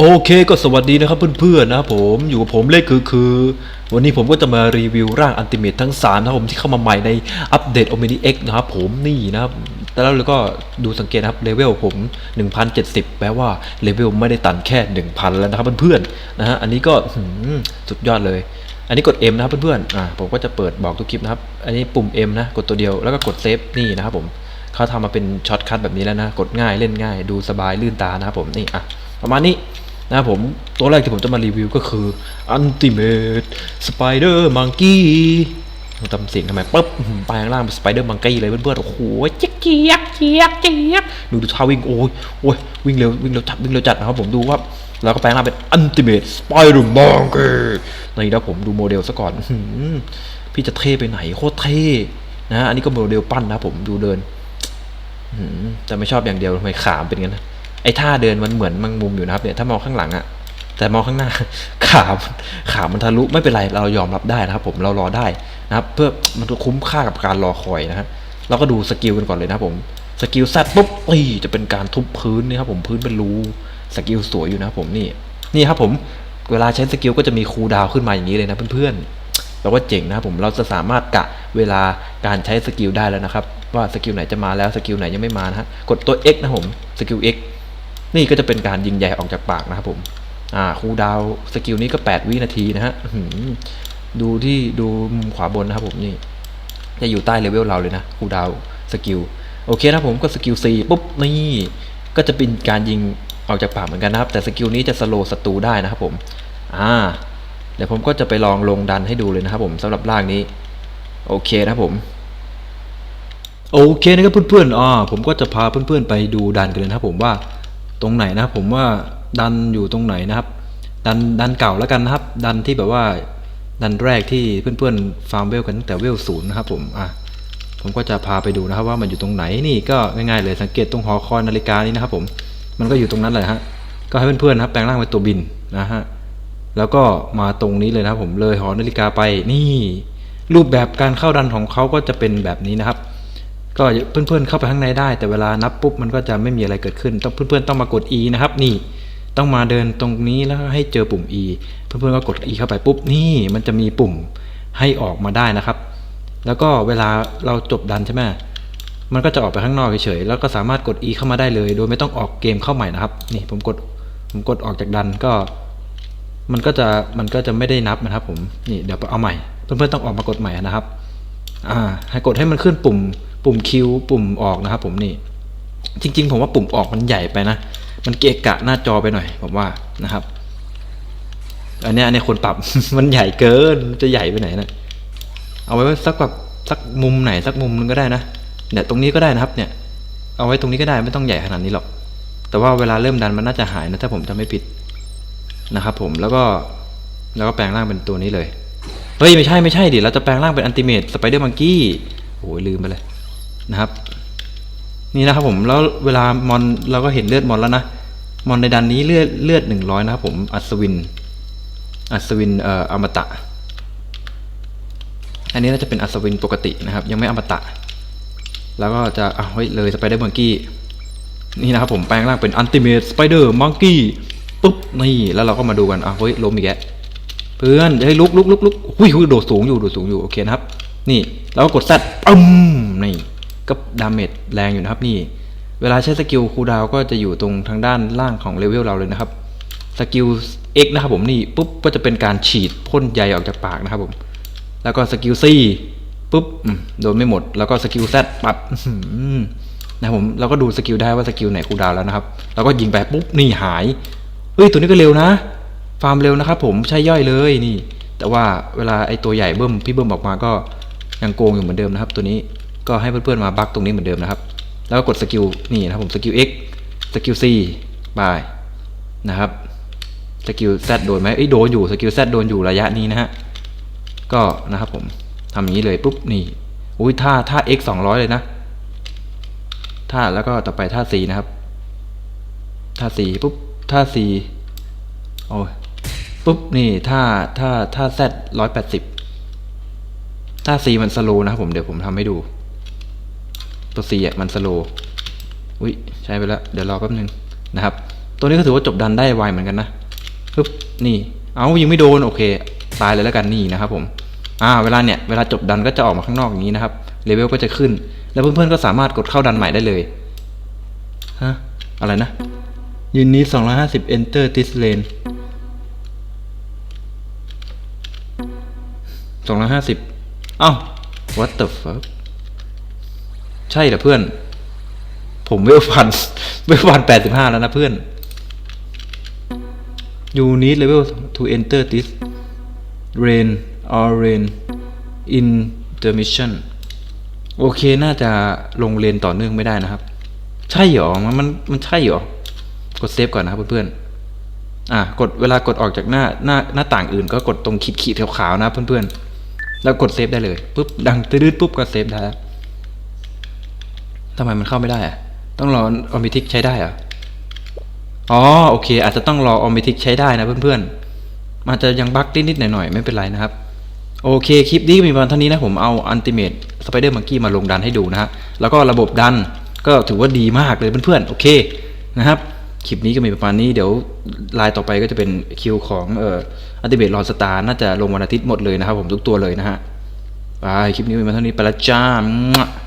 โอเคก็สวัสดีนะครับเพื่อนๆนะครับผมอยู่กับผมเลขคือคือ วันนี้ผมก็จะมารีวิวร่างอันติเมตทั้ง 3 นะครับผมที่เข้ามาใหม่ในอัปเดตโอเมนิเอ็กนะครับผมนี่นะครับแล้วเราก็ดูสังเกตนะครับเลเวลผม 1070 แปลว่าเลเวลไม่ได้ตันแค่ 1,000 แล้วนะครับเพื่อนๆนะฮะอันนี้ก็สุดยอดเลย อันนี้กด M นะครับเพื่อนๆอ่าผมก็จะเปิดบอกทุกคลิปนะครับ อันนี้ปุ่ม M นะกดตัวเดียวแล้วก็กดเซฟนี่นะครับผมเขาทำมาเป็นช็อตคัทแบบนี้แล้วนะกดง่ายเล่นง่าย ดูสบายลื่นตานะครับผมนี่อะประมาณนี้ นะครับผมตัวแรกที่ผมจะมารีวิวก็คือ Ultimate Spider Monkey ทำเสียงทำไมปุ๊บอื้อหือแปลงร่างเป็น Spider Monkey เลยเพื่อนๆโอ้โหเจ๊กเจี๊ยกเจี๊ยกเจี๊ยกดูดูท่าวิ่งโอ้ยโอ้ยวิ่งเร็ววิ่งเร็วจัดวิ่งเร็วจัดนะครับผมดูว่าแล้วก็แปลงร่างเป็น Ultimate Spider Monkey นี่แล้วผมดูโมเดลซะก่อนพี่จะเท่ไปไหนโคตรเท่นะฮะอันนี้ก็โมเดลปั้นนะผมดูเดินแต่ไม่ชอบอย่างเดียวทำไมขามเป็นงั้นนะ ไอ้ท่าเดินมันเหมือนมังมุมอยู่นะครับเนี่ยถ้ามองข้างหลังอะแต่มองข้างหน้าขาขามันทะลุไม่เป็นไรเรายอมรับได้นะครับ ผมเรารอได้นะครับเพื่อมันคุ้มค่ากับการรอคอยนะฮะเราก็ดูสกิลกันก่อนเลยนะครับผมสกิลแซดปุ๊บอีจะเป็นการทุบพื้นนี่ครับผมพื้นเป็นรูสกิลสวยอยู่นะครับผมนี่นี่ครับผมเวลาใช้สกิลก็จะมีคูลดาวขึ้นมาอย่างนี้เลยนะเพื่อนๆเราก็เจ๋งนะครับผมเราจะสามารถกะเวลาการใช้สกิลได้แล้วนะครับ ว่าสกิลไหนจะมาแล้วสกิลไหนยังไม่มานะฮะกดตัว X นะผมสกิล X นี่ก็จะเป็นการยิงใหญ่ออกจากปากนะครับผมอ่าคูดาวสกิลนี้ก็ 8 วินาทีนะฮะดูที่ดูมุมขวาบนนะครับผมนี่ จะอยู่ใต้เลเวลเราเลยนะคูดาวสกิลโอเคนะครับผมก็สกิล C ปุ๊บนี่ก็จะเป็นการยิงออกจากปากเหมือนกันนะครับ แต่สกิลนี้จะสโลว์ศัตรูได้นะครับผมอ่าเดี๋ยวผมก็จะไปลองลงดันให้ดูเลยนะครับผมสำหรับร่างนี้ โอเคนะครับผมโอเคนะครับเพื่อนๆอ่าผมก็จะพาเพื่อนๆไปดูดันกันเลยนะครับผมว่า ตรงไหนนะครับ ผมว่าดันอยู่ตรงไหนนะครับ ดันดันเก่าแล้วกันนะครับ ดันที่แบบว่า ดันแรกที่เพื่อนๆฟาร์มเวลกันตั้งแต่เวลศูนย์นะครับ ผมอะผมก็จะพาไปดูนะครับ ว่ามันอยู่ตรงไหนนี่ก็ง่ายๆเลยสังเกตตรงหอคอยนาฬิกานี้นะครับ ผมมันก็อยู่ตรงนั้นเลยฮะก็ให้เพื่อนๆนะครับ แปลงร่างเป็นตัวบินนะฮะแล้วก็มาตรงนี้เลยนะครับ ผมเลยหอนาฬิกาไปนี่ รูปแบบการเข้าดันของเขาก็จะเป็นแบบนี้นะครับ ก็เพื่อนๆเข้าไปข้างในได้ แต่เวลานับปุ๊บมันก็จะไม่มีอะไรเกิดขึ้น ต้องเพื่อนๆต้องมากด E นะครับ นี่ต้องมาเดินตรงนี้แล้วให้เจอปุ่ม E เพื่อนๆก็กด E เข้าไปปุ๊บนี่มันจะมีปุ่มให้ออกมาได้นะครับ แล้วก็เวลาเราจบดันใช่ไหมมันก็จะออกไปข้างนอกเฉยๆแล้วก็สามารถกด E เข้ามาได้เลย โดยไม่ต้องออกเกมเข้าใหม่นะครับ นี่ผมกดผมกดออกจากดันก็ มันก็จะมันก็จะไม่ได้นับนะครับผมนี่เดี๋ยวเอาใหม่ เพื่อนๆต้องออกมากดใหม่นะครับ อ่าให้กดให้มันขึ้นปุ่ม ปุ่มคิวปุ่มออกนะครับ ผมนี่ จริง ๆ ผมว่าปุ่มออกมันใหญ่ไปนะ มันเกะกะหน้าจอไปหน่อยผมว่านะครับ อันนี้อันนี้คนปรับ มันใหญ่เกินจะใหญ่ไปไหนนะเอาไว้สักแบบสักมุมไหนสักมุมนึงก็ได้นะเนี่ยตรงนี้ก็ได้นะครับ เนี่ย เอาไว้ตรงนี้ก็ได้ไม่ต้องใหญ่ขนาดนี้หรอก แต่ว่าเวลาเริ่มดันมันน่าจะหายนะถ้าผมจะไม่ผิดนะครับ ผมแล้วก็แล้วก็แปลงร่างเป็นตัวนี้เลย เฮ้ย ไม่ใช่ไม่ใช่ดิเราจะแปลงร่างเป็นอันติเมตสไปเดอร์มังกี้โอ้ยลืมไปเลยนะครับ นี่นะครับผมแล้วเวลามอนเราก็เห็นเลือดมอนแล้วนะมอนในดันนี้เลือดเลือดหนึ่งร้อยนะครับผมอัศวิน อัศวินเอ่ออมตะ อันนี้น่าจะเป็นอัศวินปกตินะครับ ยังไม่อมตะ แล้วก็จะอะเฮ้ยเลยสไปเดอร์มังกี้นี่นะครับผมแปลงร่างเป็นอันติเมตสไปเดอร์มังกี้ปุ๊บนี่แล้วเราก็มาดูกันอะเฮ้ยล้มอีกแล้ว เพื่อนเฮ้ยลุกลุกลุกลุกหุ้ยหุ้ยโดดสูงอยู่โดดสูงอยู่โอเคนะครับ นี่แล้วก็กดแซดปึ้มนี่ก็ดาเมจแรงอยู่นะครับนี่ เวลาใช้สกิลคูดาวก็จะอยู่ตรงทางด้านล่างของเลเวลเราเลยนะครับสกิล X นะครับผมนี่ปุ๊บก็จะเป็นการฉีดพ่นใยออกจากปากนะครับผม แล้วก็สกิล C ปุ๊บโดนไม่หมด แล้วก็สกิล Z ปัดอื้อหือนะผมเราก็ดูสกิลได้ว่าสกิลไหนคูดาวแล้วนะครับ แล้วก็ยิงไปปุ๊บนี่หายเฮ้ยตัวนี้ก็เร็วนะ ฟาร์มเร็วนะครับผมใช่ย่อยเลยนี่ แต่ว่าเวลาไอตัวใหญ่เบิ้มพี่เบิ้มออกมาก็ยังโกงอยู่เหมือนเดิมนะครับ ตัวนี้ก็ให้เพื่อนๆมาบักตรงนี้เหมือนเดิมนะครับ แล้วก็กดสกิลนี่นะครับผมสกิล X สกิล C บายนะครับสกิล Z โดนไหมเอ้ยโดนอยู่สกิล Z โดนอยู่ระยะนี้นะฮะก็นะครับผมทำอย่างนี้เลยปุ๊บนี่อุ้ยท่าท่า x สองร้อยเลยนะท่าแล้วก็ต่อไปท่า c นะครับท่า c ปุ๊บท่า c โอ้ย ปุ๊บนี่ท่าท่าท่า z ร้อยแปดสิบท่า c มันสโลนะครับผมเดี๋ยวผมทำให้ดู ตัว c อะมันสโลอุ้ยใช้ไปแล้ว เดี๋ยวรอแป๊บนึงนะครับ ตัวนี้ก็ถือว่าจบดันได้ไวเหมือนกันนะปึ๊บนี่เอายังไม่โดนโอเค ตายเลยแล้วกันนี่นะครับผมอ่าเวลาเนี่ยเวลาจบดันก็จะออกมาข้างนอกอย่างนี้นะครับเลเวลก็จะขึ้น แล้วเพื่อนๆก็สามารถกดเข้าดันใหม่ได้เลยฮะอะไรนะยืนนี้250 enter this lane 250เอ้า what the fuck ใช่เหรอเพื่อน ผมเวลพันเวลพันแปดสิบห้าแล้วนะเพื่อน you need level to enter this rain or rain intermission โอเค น่าจะลงเรียนต่อเนื่องไม่ได้นะครับ ใช่เหรอ มันมันมันใช่เหรอ กดเซฟก่อนนะครับเพื่อนๆ อะ กดเวลากดออกจากหน้าหน้าหน้าต่างอื่นก็กดตรงขีดขีดขาวๆนะเพื่อนๆ แล้วกดเซฟได้เลยปุ๊บดังตืดๆปุ๊บก็เซฟได้แล้วทำไมมันเข้าไม่ได้อะต้องรอออมิทิกใช้ได้เหรอะอ๋อโอเค อาจจะต้องรอออมิทิกใช้ได้นะเพื่อนๆมันอาจจะยังบั๊กนิดๆหน่อยๆไม่เป็นไรนะครับ โอเคคลิปนี้มีประมาณเท่านี้นะผมเอาอันติเม e สไปเดอร์มังกี้มาลงดันให้ดูนะฮะแล้วก็ระบบดันก็ถือว่าดีมากเลยเพื่อนๆโอเคนะครับ คลิปนี้ก็มีประมาณนี้เดี๋ยวไลน์ต่อไปก็จะเป็นคิวของเอ่ออัลติเมทลอนสตาร์น่าจะลงวันอาทิตย์หมดเลยนะครับผมทุกตัวเลยนะฮะไปคลิปนี้มีประมาณเท่านี้ไปละจ้า